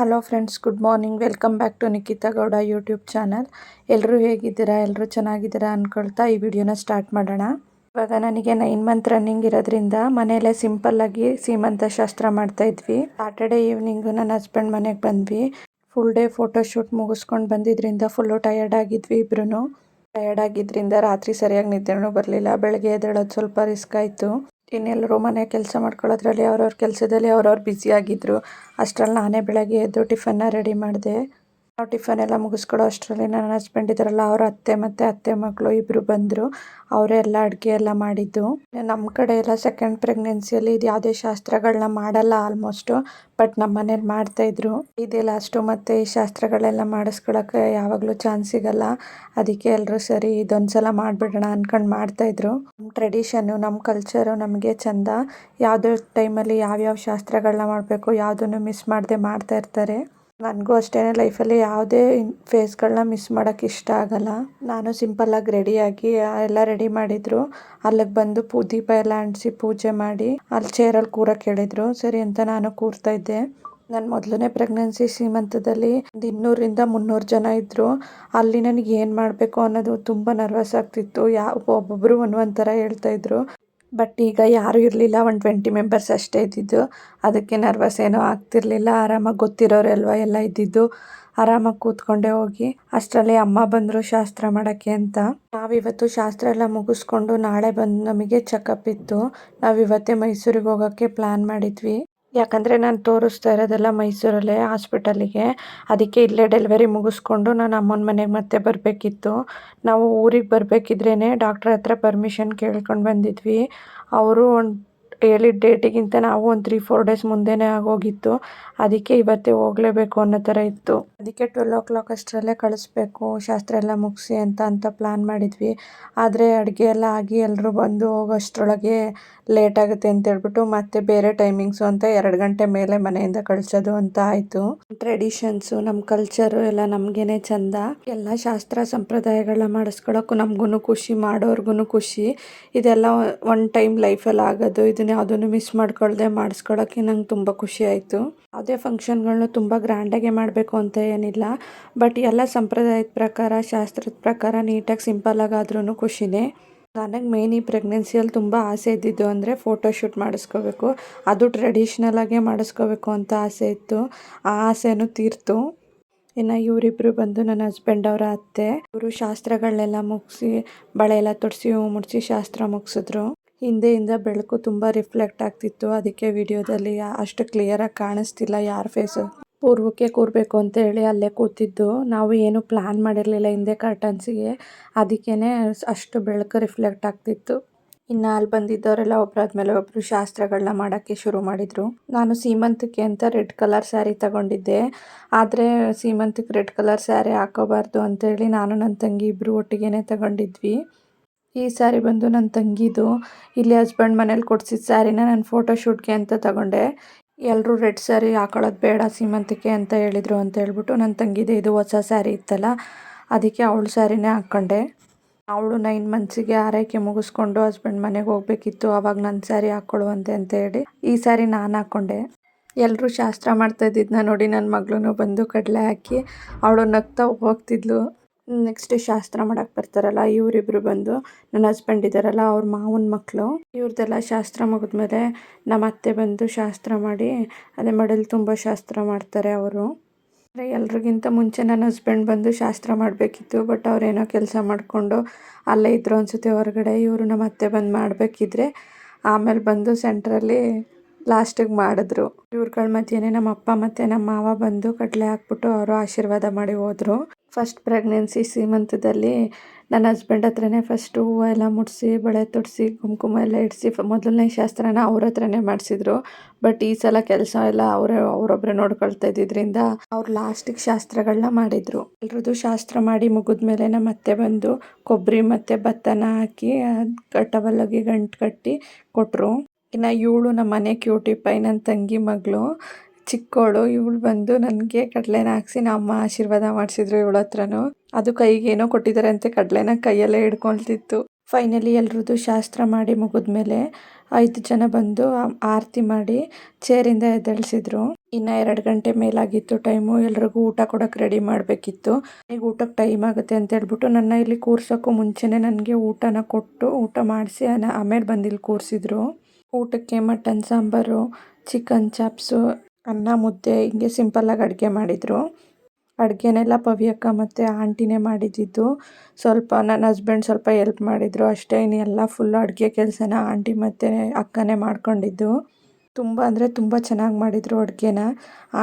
Hello friends good morning welcome back to Nikhita Gowda YouTube channel ಎಲ್ಲರೂ ಹೇಗಿದ್ದೀರಾ? ಎಲ್ಲರೂ ಚೆನ್ನಾಗಿದ್ದೀರಾ ಅಂದ್ಕೊಳ್ತಾ ಈ ವಿಡಿಯೋನ ಸ್ಟಾರ್ಟ್ ಮಾಡೋಣ. ಇವಾಗ ನನಗೆ ನೈನ್ ಮಂತ್ ರನ್ನಿಂಗ್ ಇರೋದ್ರಿಂದ ಮನೆಯಲ್ಲೇ ಸಿಂಪಲ್ಲಾಗಿ ಸೀಮಂತ ಶಾಸ್ತ್ರ ಮಾಡ್ತಾ ಇದ್ವಿ. ಸಾಟರ್ಡೇ ಈವ್ನಿಂಗು ನನ್ನ ಹಸ್ಬೆಂಡ್ ಮನೆಗೆ ಬಂದ್ವಿ. ಫುಲ್ ಡೇ ಫೋಟೋ ಶೂಟ್ ಮುಗಿಸ್ಕೊಂಡು ಬಂದಿದ್ರಿಂದ ಫುಲ್ಲು ಟಯರ್ಡ್ ಆಗಿದ್ವಿ ಇಬ್ರು ಟಯರ್ಡ್ ಆಗಿದ್ರಿಂದ ರಾತ್ರಿ ಸರಿಯಾಗಿ ನಿದ್ದೆನೂ ಬರಲಿಲ್ಲ. ಬೆಳಗ್ಗೆ ಎದ್ದೇಳೋದು ಸ್ವಲ್ಪ ರಿಸ್ಕ್ ಆಯಿತು. ಇನ್ನೆಲ್ಲರೂ ಮನೆ ಕೆಲಸ ಮಾಡ್ಕೊಳ್ಳೋದ್ರಲ್ಲಿ ಅವ್ರವ್ರ ಕೆಲಸದಲ್ಲಿ ಅವ್ರವ್ರು ಬ್ಯುಸಿ ಆಗಿದ್ರು. ಅಷ್ಟರಲ್ಲಿ ನಾನೇ ಬೆಳಗ್ಗೆ ಎದ್ದು ಟಿಫನ್ನ ರೆಡಿ ಮಾಡಿದೆ. ನಾವು ಟಿಫನ್ ಎಲ್ಲ ಮುಗಿಸ್ಕೊಡೋ ಅಷ್ಟರಲ್ಲಿ ನನ್ನ ಹಸ್ಬೆಂಡ್ ಇದ್ದಾರಲ್ಲ, ಅವ್ರ ಅತ್ತೆ ಮತ್ತು ಅತ್ತೆ ಮಕ್ಕಳು ಇಬ್ಬರು ಬಂದರು. ಅವರೇ ಎಲ್ಲ ಅಡುಗೆ ಎಲ್ಲ ಮಾಡಿದ್ದು. ನಮ್ಮ ಕಡೆ ಎಲ್ಲ ಸೆಕೆಂಡ್ ಪ್ರೆಗ್ನೆನ್ಸಿಯಲ್ಲಿ ಇದು ಯಾವುದೇ ಶಾಸ್ತ್ರಗಳನ್ನ ಮಾಡಲ್ಲ ಆಲ್ಮೋಸ್ಟು ಬಟ್ ನಮ್ಮ ಮನೇಲಿ ಮಾಡ್ತಾಯಿದ್ರು ಇದೇ ಲಾಸ್ಟು ಮತ್ತು ಈ ಶಾಸ್ತ್ರಗಳೆಲ್ಲ ಮಾಡಿಸ್ಕೊಳಕ್ಕೆ ಯಾವಾಗಲೂ ಚಾನ್ಸ್ ಸಿಗಲ್ಲ. ಅದಕ್ಕೆ ಎಲ್ಲರೂ ಸರಿ ಇದೊಂದು ಸಲ ಮಾಡಿಬಿಡೋಣ ಅಂದ್ಕೊಂಡು ಮಾಡ್ತಾಯಿದ್ರು ನಮ್ಮ ಟ್ರೆಡಿಷನ್ನು ನಮ್ಮ ಕಲ್ಚರು ನಮಗೆ ಚೆಂದ. ಯಾವುದೇ ಟೈಮಲ್ಲಿ ಯಾವ್ಯಾವ ಶಾಸ್ತ್ರಗಳನ್ನ ಮಾಡಬೇಕು, ಯಾವುದನ್ನು ಮಿಸ್ ಮಾಡದೆ ಮಾಡ್ತಾ ಇರ್ತಾರೆ. ನನಗೂ ಅಷ್ಟೇ ಲೈಫಲ್ಲಿ ಯಾವುದೇ ಫೇಸ್ಗಳನ್ನ ಮಿಸ್ ಮಾಡೋಕ್ಕೆ ಇಷ್ಟ ಆಗಲ್ಲ. ನಾನು ಸಿಂಪಲ್ಲಾಗಿ ರೆಡಿಯಾಗಿ ಎಲ್ಲ ರೆಡಿ ಮಾಡಿದರು. ಅಲ್ಲಿಗೆ ಬಂದು ಪೂ, ದೀಪ ಎಲ್ಲ ಅಂಟಿಸಿ ಪೂಜೆ ಮಾಡಿ, ಅಲ್ಲಿ ಚೇರಲ್ಲಿ ಕೂರಕ್ಕೆ ಹೇಳಿದರು ಸರಿ ಅಂತ ನಾನು ಕೂರ್ತಾ ಇದ್ದೆ. ನನ್ನ ಮೊದಲನೇ ಪ್ರೆಗ್ನೆನ್ಸಿ ಸೀಮಂತದಲ್ಲಿ ಒಂದು ಇನ್ನೂರಿಂದ ಮುನ್ನೂರು ಜನ ಇದ್ದರು ಅಲ್ಲಿ ನನಗೆ ಏನು ಮಾಡಬೇಕು ಅನ್ನೋದು ತುಂಬ ನರ್ವಸ್ ಆಗ್ತಿತ್ತು. ಯಾವ ಒಬ್ಬೊಬ್ಬರು ಒಂದೊಂದು ಥರ ಹೇಳ್ತಾಯಿದ್ರು ಬಟ್ ಈಗ ಯಾರೂ ಇರಲಿಲ್ಲ, ಒಂದು ಟ್ವೆಂಟಿ ಮೆಂಬರ್ಸ್ ಅಷ್ಟೇ ಇದ್ದಿದ್ದು. ಅದಕ್ಕೆ ನರ್ವಸ್ ಏನೂ ಆಗ್ತಿರ್ಲಿಲ್ಲ. ಆರಾಮಾಗಿ ಗೊತ್ತಿರೋರೆಲ್ವ ಎಲ್ಲ ಇದ್ದಿದ್ದು. ಆರಾಮಾಗಿ ಕೂತ್ಕೊಂಡೆ ಹೋಗಿ. ಅಷ್ಟರಲ್ಲಿ ಅಮ್ಮ ಬಂದರು ಶಾಸ್ತ್ರ ಮಾಡೋಕ್ಕೆ ಅಂತ. ನಾವಿವತ್ತು ಶಾಸ್ತ್ರ ಎಲ್ಲ ಮುಗಿಸ್ಕೊಂಡು ನಾಳೆ ಬಂದು ನಮಗೆ ಚೆಕಪ್ ಇತ್ತು. ನಾವಿವತ್ತೇ ಮೈಸೂರಿಗೆ ಹೋಗೋಕ್ಕೆ ಪ್ಲ್ಯಾನ್ ಮಾಡಿದ್ವಿ. ಯಾಕಂದರೆ ನಾನು ತೋರಿಸ್ತಾ ಇರೋದೆಲ್ಲ ಮೈಸೂರಲ್ಲೇ ಹಾಸ್ಪಿಟಲಿಗೆ. ಅದಕ್ಕೆ ಇಲ್ಲೇ ಡೆಲಿವರಿ ಮುಗಿಸ್ಕೊಂಡು ನಾನು ಅಮ್ಮನ ಮನೆಗೆ ಮತ್ತೆ ಬರಬೇಕಿತ್ತು. ನಾವು ಊರಿಗೆ ಬರಬೇಕಿದ್ರೇ ಡಾಕ್ಟ್ರ್ ಹತ್ರ ಪರ್ಮಿಷನ್ ಕೇಳ್ಕೊಂಡು ಬಂದಿದ್ವಿ. ಅವರು ಒಂದು ಹೇಳಿದ ಡೇಟಿಗಿಂತ ನಾವು ಒಂದು ತ್ರೀ ಫೋರ್ ಡೇಸ್ ಮುಂದೆನೇ ಆಗೋಗಿತ್ತು. ಅದಕ್ಕೆ ಇವತ್ತೇ ಹೋಗಲೇಬೇಕು ಅನ್ನೋ ಥರ ಇತ್ತು. ಅದಕ್ಕೆ ಟ್ವೆಲ್ ಓ ಕ್ಲಾಕ್ ಅಷ್ಟರಲ್ಲೇ ಕಳಿಸ್ಬೇಕು, ಶಾಸ್ತ್ರ ಎಲ್ಲ ಮುಗಿಸಿ ಅಂತ ಅಂತ ಪ್ಲ್ಯಾನ್ ಮಾಡಿದ್ವಿ. ಆದರೆ ಅಡುಗೆ ಎಲ್ಲ ಆಗಿ ಎಲ್ಲರೂ ಬಂದು ಹೋಗೋಷ್ಟರೊಳಗೆ ಲೇಟ್ ಆಗುತ್ತೆ ಅಂತ ಹೇಳ್ಬಿಟ್ಟು ಮತ್ತೆ ಬೇರೆ ಟೈಮಿಂಗ್ಸು ಅಂತ ಎರಡು ಗಂಟೆ ಮೇಲೆ ಮನೆಯಿಂದ ಕಳಿಸೋದು ಅಂತ ಆಯಿತು. ಟ್ರೆಡಿಷನ್ಸು ನಮ್ಮ ಕಲ್ಚರು ಎಲ್ಲ ನಮಗೇನೆ ಚಂದ. ಎಲ್ಲ ಶಾಸ್ತ್ರ ಸಂಪ್ರದಾಯಗಳನ್ನ ಮಾಡಿಸ್ಕೊಳಕ್ಕೂ ನಮಗೂ ಖುಷಿ ಮಾಡೋರ್ಗು ಖುಷಿ. ಇದೆಲ್ಲ ಒನ್ ಟೈಮ್ ಲೈಫಲ್ಲಿ ಆಗೋದು, ಇದನ್ನ ಯಾವುದನ್ನು ಮಿಸ್ ಮಾಡ್ಕೊಳ್ದೆ ಮಾಡಿಸ್ಕೊಳಕ್ಕೆ ನಂಗೆ ತುಂಬ ಖುಷಿ ಆಯಿತು. ಯಾವುದೇ ಫಂಕ್ಷನ್ಗಳನ್ನೂ ತುಂಬ ಗ್ರ್ಯಾಂಡಾಗೆ ಮಾಡಬೇಕು ಅಂತ ಏನಿಲ್ಲ. ಬಟ್ ಎಲ್ಲ ಸಂಪ್ರದಾಯದ ಪ್ರಕಾರ, ಶಾಸ್ತ್ರದ ಪ್ರಕಾರ ನೀಟಾಗಿ ಸಿಂಪಲ್ಲಾಗಿ ಆದ್ರೂ ಖುಷಿನೇ. ನನಗೆ ಮೇನ್ ಈ ಪ್ರೆಗ್ನೆನ್ಸಿಯಲ್ಲಿ ತುಂಬ ಆಸೆ ಇದ್ದಿದ್ದು ಅಂದರೆ ಫೋಟೋಶೂಟ್ ಮಾಡಿಸ್ಕೋಬೇಕು. ಅದು ಟ್ರೆಡಿಷ್ನಲಾಗೆ ಮಾಡಿಸ್ಕೋಬೇಕು ಅಂತ ಆಸೆ ಇತ್ತು. ಆ ಆಸೆನೂ ತೀರ್ತು. ಇನ್ನು ಇವರಿಬ್ಬರು ಬಂದು ನನ್ನ ಹಸ್ಬೆಂಡ್ ಅವರ ಅತ್ತೆ. ಇವರು ಶಾಸ್ತ್ರಗಳನ್ನೆಲ್ಲ ಮುಗಿಸಿ, ಬಳೆ ಎಲ್ಲ ತೊಡಿಸಿ, ಹೂ ಮುಡಿಸಿ ಶಾಸ್ತ್ರ ಮುಗಿಸಿದ್ರು. ಹಿಂದೆಯಿಂದ ಬೆಳಕು ತುಂಬ ರಿಫ್ಲೆಕ್ಟ್ ಆಗ್ತಿತ್ತು. ಅದಕ್ಕೆ ವಿಡಿಯೋದಲ್ಲಿ ಅಷ್ಟು ಕ್ಲಿಯರಾಗಿ ಕಾಣಿಸ್ತಿಲ್ಲ ಯಾರ ಫೇಸು ಪೂರ್ವಕ್ಕೆ ಕೂರಬೇಕು ಅಂತ ಹೇಳಿ ಅಲ್ಲೇ ಕೂತಿದ್ದು. ನಾವು ಏನು ಪ್ಲ್ಯಾನ್ ಮಾಡಿರಲಿಲ್ಲ ಹಿಂದೆ ಕರ್ಟನ್ಸಿಗೆ ಅದಕ್ಕೇ ಅಷ್ಟು ಬೆಳಕು ರಿಫ್ಲೆಕ್ಟ್ ಆಗ್ತಿತ್ತು. ಇನ್ನು ಅಲ್ಲಿ ಬಂದಿದ್ದವರೆಲ್ಲ ಒಬ್ಬರಾದ್ಮೇಲೆ ಒಬ್ಬರು ಶಾಸ್ತ್ರಗಳನ್ನ ಮಾಡೋಕ್ಕೆ ಶುರು ಮಾಡಿದರು. ನಾನು ಸೀಮಂತಕ್ಕೆ ಅಂತ ರೆಡ್ ಕಲರ್ ಸ್ಯಾರಿ ತಗೊಂಡಿದ್ದೆ. ಆದರೆ ಸೀಮಂತಕ್ಕೆ ರೆಡ್ ಕಲರ್ ಸ್ಯಾರಿ ಹಾಕೋಬಾರ್ದು ಅಂತೇಳಿ ನಾನು ನನ್ನ ತಂಗಿ ಇಬ್ಬರು ಒಟ್ಟಿಗೆ ತಗೊಂಡಿದ್ವಿ. ಈ ಸ್ಯಾರಿ ಬಂದು ನನ್ನ ತಂಗಿದು, ಇಲ್ಲಿ ಹಸ್ಬೆಂಡ್ ಮನೇಲಿ ಕೊಡಿಸಿದ ಸ್ಯಾರಿನ ನಾನು ಫೋಟೋ ಶೂಟ್ಗೆ ಅಂತ ತಗೊಂಡೆ. ಎಲ್ಲರೂ ರೆಡ್ ಸ್ಯಾರಿ ಹಾಕೊಳ್ಳೋದು ಬೇಡ ಸೀಮಂತಿಕೆ ಅಂತ ಹೇಳಿದರು ಅಂತ ಹೇಳ್ಬಿಟ್ಟು ನನ್ನ ತಂಗಿದೆ ಇದು ಹೊಸ ಸ್ಯಾರಿ ಇತ್ತಲ್ಲ, ಅದಕ್ಕೆ ಅವಳ ಸ್ಯಾರಿನೇ ಹಾಕ್ಕೊಂಡೆ. ಅವಳು ನೈನ್ ಮಂತ್ಸಿಗೆ ಆರೈಕೆ ಮುಗಿಸ್ಕೊಂಡು ಹಸ್ಬೆಂಡ್ ಮನೆಗೆ ಹೋಗ್ಬೇಕಿತ್ತು ಆವಾಗ ನನ್ನ ಸ್ಯಾರಿ ಹಾಕ್ಕೊಳ್ಳುವಂತೆ ಅಂತ ಹೇಳಿ ಈ ಸ್ಯಾರಿ ನಾನು ಹಾಕ್ಕೊಂಡೆ ಎಲ್ಲರೂ ಶಾಸ್ತ್ರ ಮಾಡ್ತಾ ನೋಡಿ ನನ್ನ ಮಗಳೂ ಬಂದು ಕಡಲೆ ಹಾಕಿ, ಅವಳು ನಗ್ತಾ ಹೋಗ್ತಿದ್ಲು. ನೆಕ್ಸ್ಟ್ ಶಾಸ್ತ್ರ ಮಾಡಕ್ಕೆ ಬರ್ತಾರಲ್ಲ, ಇವರಿಬ್ರು ಬಂದು ನನ್ನ ಹಸ್ಬೆಂಡ್ ಇದ್ದಾರಲ್ಲ ಅವ್ರ ಮಾವನ ಮಕ್ಕಳು ಇವ್ರದ್ದೆಲ್ಲ ಶಾಸ್ತ್ರ ಮುಗಿದ್ಮೇಲೆ ನಮ್ಮ ಅತ್ತೆ ಬಂದು ಶಾಸ್ತ್ರ ಮಾಡಿ, ಅದೇ ಮಡಲ್ ತುಂಬ ಶಾಸ್ತ್ರ ಮಾಡ್ತಾರೆ ಅವರು. ಎಲ್ರಿಗಿಂತ ಮುಂಚೆ ನನ್ನ ಹಸ್ಬೆಂಡ್ ಬಂದು ಶಾಸ್ತ್ರ ಮಾಡಬೇಕಿತ್ತು ಬಟ್ ಅವ್ರೇನೋ ಕೆಲಸ ಮಾಡಿಕೊಂಡು ಅಲ್ಲೇ ಇದ್ರು ಅನಿಸುತ್ತೆ ಹೊರಗಡೆ, ಇವರು ನಮ್ಮ ಅತ್ತೆ ಬಂದು ಮಾಡಬೇಕಿದ್ರೆ ಆಮೇಲೆ ಬಂದು ಸೆಂಟ್ರಲ್ಲಿ ಲಾಸ್ಟಿಗೆ ಮಾಡಿದ್ರು. ಇವ್ರುಗಳ ಮಧ್ಯೆನೇ ನಮ್ಮ ಅಪ್ಪ ಮತ್ತು ನಮ್ಮ ಮಾವ ಬಂದು ಕಡಲೆ ಹಾಕ್ಬಿಟ್ಟು ಅವರು ಆಶೀರ್ವಾದ ಮಾಡಿ ಹೋದರು. ಫಸ್ಟ್ ಪ್ರೆಗ್ನೆನ್ಸಿ ಸೀಮಂತದಲ್ಲಿ ನನ್ನ ಹಸ್ಬೆಂಡ್ ಹತ್ರನೇ ಫಸ್ಟು ಹೂವು ಎಲ್ಲ ಮುಡಿಸಿ, ಬಳೆ ತೊಡಿಸಿ, ಕುಂಕುಮ ಎಲ್ಲ ಇಡಿಸಿ ಮೊದಲನೇ ಶಾಸ್ತ್ರನ ಅವ್ರ ಹತ್ರನೇ ಮಾಡಿಸಿದ್ರು. ಬಟ್ ಈ ಸಲ ಕೆಲಸ ಎಲ್ಲ ಅವರೇ ಅವರೊಬ್ಬರೇ ನೋಡ್ಕೊಳ್ತಾ ಇದ್ದಿದ್ರಿಂದ ಅವ್ರು ಲಾಸ್ಟಿಗೆ ಶಾಸ್ತ್ರಗಳನ್ನ ಮಾಡಿದರು. ಎಲ್ರದ್ದು ಶಾಸ್ತ್ರ ಮಾಡಿ ಮುಗಿದ್ಮೇಲೆ ನಮ್ಮ ಅತ್ತೆ ಬಂದು ಕೊಬ್ಬರಿ ಮತ್ತು ಭತ್ತನ ಹಾಕಿ ಟವಲ್ಲಾಗಿ ಗಂಟು ಕಟ್ಟಿ ಕೊಟ್ಟರು ಇನ್ನು ಇವಳು ನಮ್ಮ ಮನೆ ಕ್ಯೂಟಿ ಪೈ ನನ್ನ ತಂಗಿ ಮಗಳು. ಚಿಕ್ಕವಳು ಇವಳು ಬಂದು ನನಗೆ ಕಡಲೆನ ಹಾಕ್ಸಿ ನಮ್ಮ ಆಶೀರ್ವಾದ ಮಾಡಿಸಿದ್ರು ಇವಳ ಹತ್ರನೂ. ಅದು ಕೈಗೆ ಏನೋ ಕೊಟ್ಟಿದ್ದಾರೆ ಅಂತೆ, ಕಡಲೆನ ಕೈಯಲ್ಲೇ ಹಿಡ್ಕೊಳ್ತಿತ್ತು. ಫೈನಲಿ ಎಲ್ರದ್ದು ಶಾಸ್ತ್ರ ಮಾಡಿ ಮುಗಿದ ಮೇಲೆ ಐದು ಜನ ಬಂದು ಆರತಿ ಮಾಡಿ ಚೇರಿಂದ ಎದ್ದೇಳಿಸಿದ್ರು. ಇನ್ನು ಎರಡು ಗಂಟೆ ಮೇಲಾಗಿತ್ತು ಟೈಮು, ಎಲ್ರಿಗೂ ಊಟ ಕೊಡೋಕೆ ರೆಡಿ ಮಾಡಬೇಕಿತ್ತು. ಈಗ ಊಟಕ್ಕೆ ಟೈಮ್ ಆಗುತ್ತೆ ಅಂತ ಹೇಳ್ಬಿಟ್ಟು ನನ್ನ ಇಲ್ಲಿ ಕೂರ್ಸೋಕ್ಕೂ ಮುಂಚೆನೇ ನನಗೆ ಊಟನ ಕೊಟ್ಟು ಊಟ ಮಾಡಿಸಿ ಆಮೇಲೆ ಬಂದಿಲ್ಲಿ ಕೂರಿಸಿದ್ರು. ಊಟಕ್ಕೆ ಮಟನ್ ಸಾಂಬಾರು, ಚಿಕನ್ ಚಾಪ್ಸು ಅನ್ನ, ಮುದ್ದೆ ಹಿಂಗೆ ಸಿಂಪಲ್ಲಾಗಿ ಅಡುಗೆ ಮಾಡಿದರು. ಅಡುಗೆನೆಲ್ಲ ಪವ್ಯಕ್ಕ ಮತ್ತು ಆಂಟಿನೇ ಮಾಡಿದ್ದಿದ್ದು ಸ್ವಲ್ಪ ನನ್ನ ಹಸ್ಬೆಂಡ್ ಸ್ವಲ್ಪ ಎಲ್ಪ್ ಮಾಡಿದರು. ಅಷ್ಟೇ ಇನ್ನೆಲ್ಲ ಫುಲ್ಲು ಅಡುಗೆ ಕೆಲಸನ ಆಂಟಿ ಮತ್ತು ಅಕ್ಕನೇ ಮಾಡ್ಕೊಂಡಿದ್ದು. ತುಂಬ ಅಂದರೆ ತುಂಬ ಚೆನ್ನಾಗಿ ಮಾಡಿದರು ಅಡುಗೆನ.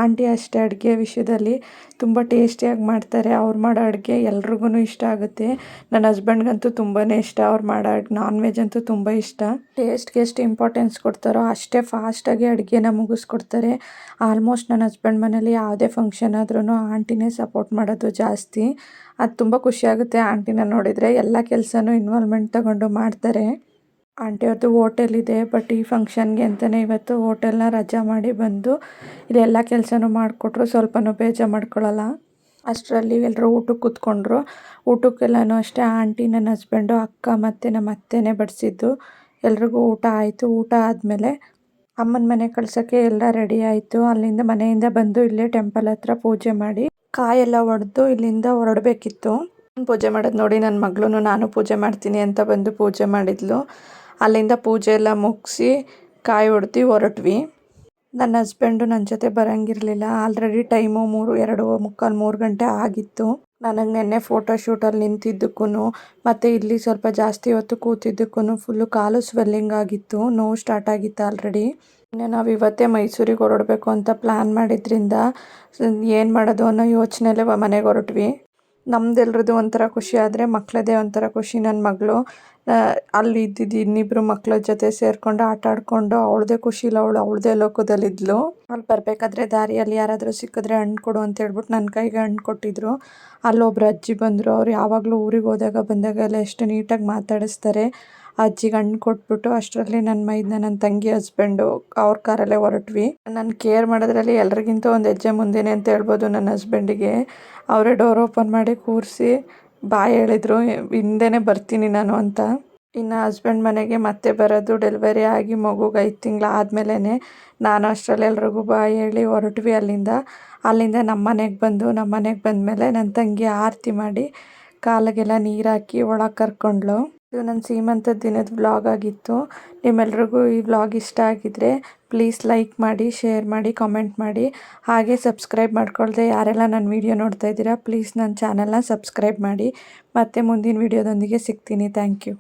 ಆಂಟಿ ಅಷ್ಟೇ ಅಡುಗೆ ವಿಷಯದಲ್ಲಿ ತುಂಬ ಟೇಸ್ಟಿಯಾಗಿ ಮಾಡ್ತಾರೆ. ಅವ್ರು ಮಾಡೋ ಅಡುಗೆ ಎಲ್ರಿಗೂ ಇಷ್ಟ ಆಗುತ್ತೆ. ನನ್ನ ಹಸ್ಬೆಂಡ್ಗಂತೂ ತುಂಬಾ ಇಷ್ಟ. ಅವ್ರು ಮಾಡೋ ನಾನ್ ವೆಜ್ ಅಂತೂ ತುಂಬ ಇಷ್ಟ. ಟೇಸ್ಟ್ಗೆ ಎಷ್ಟು ಇಂಪಾರ್ಟೆನ್ಸ್ ಕೊಡ್ತಾರೋ ಅಷ್ಟೇ ಫಾಸ್ಟಾಗಿ ಅಡುಗೆನ ಮುಗಿಸ್ಕೊಡ್ತಾರೆ. ಆಲ್ಮೋಸ್ಟ್ ನನ್ನ ಹಸ್ಬೆಂಡ್ ಮನೇಲಿ ಯಾವುದೇ ಫಂಕ್ಷನ್ ಆದ್ರೂ ಆಂಟಿನೇ ಸಪೋರ್ಟ್ ಮಾಡೋದು ಜಾಸ್ತಿ. ಅದು ತುಂಬ ಖುಷಿಯಾಗುತ್ತೆ ಆಂಟಿನ ನೋಡಿದರೆ. ಎಲ್ಲ ಕೆಲಸನೂ ಇನ್ವಾಲ್ವ್ಮೆಂಟ್ ತಗೊಂಡು ಮಾಡ್ತಾರೆ. ಆಂಟಿ ಅವ್ರದ್ದು ಹೋಟೆಲ್ ಇದೆ, ಬಟ್ ಈ ಫಂಕ್ಷನ್ಗೆ ಅಂತಲೇ ಇವತ್ತು ಹೋಟೆಲ್ನ ರಜಾ ಮಾಡಿ ಬಂದು ಇಲ್ಲೆಲ್ಲ ಕೆಲಸನೂ ಮಾಡಿಕೊಟ್ರು, ಸ್ವಲ್ಪನೂ ಬೇಜಾರು ಮಾಡ್ಕೊಳ್ಳಲ್ಲ ಅಷ್ಟರಲ್ಲಿ ಎಲ್ಲರೂ ಊಟಕ್ಕೆ ಕೂತ್ಕೊಂಡ್ರು. ಊಟಕ್ಕೆಲ್ಲನೂ ಅಷ್ಟೇ ಆಂಟಿ, ನನ್ನ ಹಸ್ಬೆಂಡು, ಅಕ್ಕ ಮತ್ತು ನಮ್ಮ ಅತ್ತೆನೇ ಬಡಿಸಿದ್ದು. ಎಲ್ರಿಗೂ ಊಟ ಆಯಿತು. ಊಟ ಆದಮೇಲೆ ಅಮ್ಮನ ಮನೆ ಕಳ್ಸೋಕ್ಕೆ ಎಲ್ಲ ರೆಡಿ ಆಯಿತು. ಅಲ್ಲಿಂದ ಮನೆಯಿಂದ ಬಂದು ಇಲ್ಲೇ ಟೆಂಪಲ್ ಹತ್ರ ಪೂಜೆ ಮಾಡಿ ಕಾಯೆಲ್ಲ ಒಡೆದು ಇಲ್ಲಿಂದ ಹೊರಡಬೇಕಿತ್ತು. ಪೂಜೆ ಮಾಡೋದು ನೋಡಿ ನನ್ನ ಮಗಳು ನಾನು ಪೂಜೆ ಮಾಡ್ತೀನಿ ಅಂತ ಬಂದು ಪೂಜೆ ಮಾಡಿದ್ಲು. ಅಲ್ಲಿಂದ ಪೂಜೆ ಎಲ್ಲ ಮುಗಿಸಿ ಕಾಯಿ ಹೊಡ್ದು ಹೊರಟ್ವಿ. ನನ್ನ ಹಸ್ಬೆಂಡು ನನ್ನ ಜೊತೆ ಬರೋಂಗಿರಲಿಲ್ಲ. ಆಲ್ರೆಡಿ ಟೈಮು ಮೂರು, ಎರಡು, ಮುಕ್ಕಾಲು ಮೂರು ಗಂಟೆ ಆಗಿತ್ತು. ನನಗೆ ನಿನ್ನೆ ಫೋಟೋ ಶೂಟಲ್ಲಿ ನಿಂತಿದ್ದಕ್ಕೂ ಮತ್ತು ಇಲ್ಲಿ ಸ್ವಲ್ಪ ಜಾಸ್ತಿ ಹೊತ್ತು ಕೂತಿದ್ದಕ್ಕೂ ಫುಲ್ಲು ಕಾಲು ಸ್ವೆಲ್ಲಿಂಗ್ ಆಗಿತ್ತು. ನೋವು ಸ್ಟಾರ್ಟ್ ಆಗಿತ್ತು ಆಲ್ರೆಡಿ ಇನ್ನು ನಾವು ಇವತ್ತೇ ಮೈಸೂರಿಗೆ ಹೊರಡಬೇಕು ಅಂತ ಪ್ಲ್ಯಾನ್ ಮಾಡಿದ್ರಿಂದ ಏನು ಮಾಡೋದು ಅನ್ನೋ ಯೋಚನೆಯಲ್ಲೇ ಮನೆಗೆ ಹೊರಟ್ವಿ. ನಮ್ದೆಲ್ರದ್ದು ಒಂಥರ ಖುಷಿ ಆದರೆ ಮಕ್ಕಳದೇ ಒಂಥರ ಖುಷಿ ನನ್ನ ಮಗಳು. ಅಲ್ಲಿ ಇದ್ದಿದ್ದು ಇನ್ನಿಬ್ಬರು ಮಕ್ಕಳ ಜೊತೆ ಸೇರಿಕೊಂಡು ಆಟ ಆಡಿಕೊಂಡು ಅವಳದೇ ಖುಷಿಲಿ ಅವಳು ಅವಳದೇ ಲೋಕದಲ್ಲಿದ್ಲು. ಅಲ್ಲಿ ಬರಬೇಕಾದ್ರೆ ದಾರಿಯಲ್ಲಿ ಯಾರಾದರೂ ಸಿಕ್ಕಿದ್ರೆ ಹಣ್ಣು ಕೊಡು ಅಂತ ಹೇಳ್ಬಿಟ್ಟು ನನ್ನ ಕೈಗೆ ಹಣ್ಣು ಕೊಟ್ಟಿದ್ರು. ಅಲ್ಲೊಬ್ರು ಅಜ್ಜಿ ಬಂದರು, ಅವ್ರು ಯಾವಾಗಲೂ ಊರಿಗೆ ಹೋದಾಗ ಬಂದಾಗ ಎಲ್ಲ ಎಷ್ಟು ನೀಟಾಗಿ ಮಾತಾಡಿಸ್ತಾರೆ. ಅಜ್ಜಿಗೆ ಹಣ್ಣು ಕೊಟ್ಬಿಟ್ಟು ಅಷ್ಟರಲ್ಲಿ ನನ್ನ ಮೈದ್ನ ನನ್ನ ತಂಗಿ ಹಸ್ಬೆಂಡು ಅವ್ರ ಕಾರಲ್ಲೇ ಹೊರಟ್ವಿ. ನಾನು ಕೇರ್ ಮಾಡೋದ್ರಲ್ಲಿ ಎಲ್ರಿಗಿಂತ ಒಂದು ಹೆಜ್ಜೆ ಮುಂದೆನೆ ಅಂತ ಹೇಳ್ಬೋದು ನನ್ನ ಹಸ್ಬೆಂಡಿಗೆ. ಅವರೇ ಡೋರ್ ಓಪನ್ ಮಾಡಿ ಕೂರಿಸಿ ಬಾಯ್ ಹೇಳಿದ್ರು, ಹಿಂದೆನೇ ಬರ್ತೀನಿ ನಾನು ಅಂತ. ಇನ್ನು ಹಸ್ಬೆಂಡ್ ಮನೆಗೆ ಮತ್ತೆ ಬರೋದು ಡೆಲಿವರಿ ಆಗಿ ಮಗುಗೆ ಐದು ತಿಂಗಳು ಆದಮೇಲೆ ನಾನು ಅಷ್ಟರಲ್ಲಿ ಎಲ್ರಿಗೂ ಬಾಯ್ ಹೇಳಿ ಹೊರಟ್ವಿ ಅಲ್ಲಿಂದ. ಅಲ್ಲಿಂದ ನಮ್ಮ ಮನೆಗೆ ಬಂದು ನಮ್ಮ ಮನೆಗೆ ಬಂದಮೇಲೆ ನನ್ನ ತಂಗಿ ಆರತಿ ಮಾಡಿ ಕಾಲಿಗೆಲ್ಲ ನೀರು ಹಾಕಿ ಒಳಗೆ ಕರ್ಕೊಂಡ್ಳು. ಇದು ನನ್ನ ಸೀಮಂತದ ದಿನದ ವ್ಲಾಗ್ ಆಗಿತ್ತು. ನಿಮ್ಮೆಲ್ರಿಗೂ ಈ ವ್ಲಾಗ್ ಇಷ್ಟ ಆಗಿದ್ರೆ ಪ್ಲೀಸ್ ಲೈಕ್ ಮಾಡಿ ಶೇರ್ ಮಾಡಿ ಕಾಮೆಂಟ್ ಮಾಡಿ. ಹಾಗೆ ಸಬ್ಸ್ಕ್ರೈಬ್ ಮಾಡ್ಕೊಳ್ದೆ ಯಾರೆಲ್ಲ ನನ್ನ ವೀಡಿಯೋ ನೋಡ್ತಾ ಇದ್ದೀರಾ ಪ್ಲೀಸ್ ನನ್ನ ಚಾನಲ್ನ ಸಬ್ಸ್ಕ್ರೈಬ್ ಮಾಡಿ. ಮತ್ತೆ ಮುಂದಿನ ವೀಡಿಯೋದೊಂದಿಗೆ ಸಿಗ್ತೀನಿ. Thank you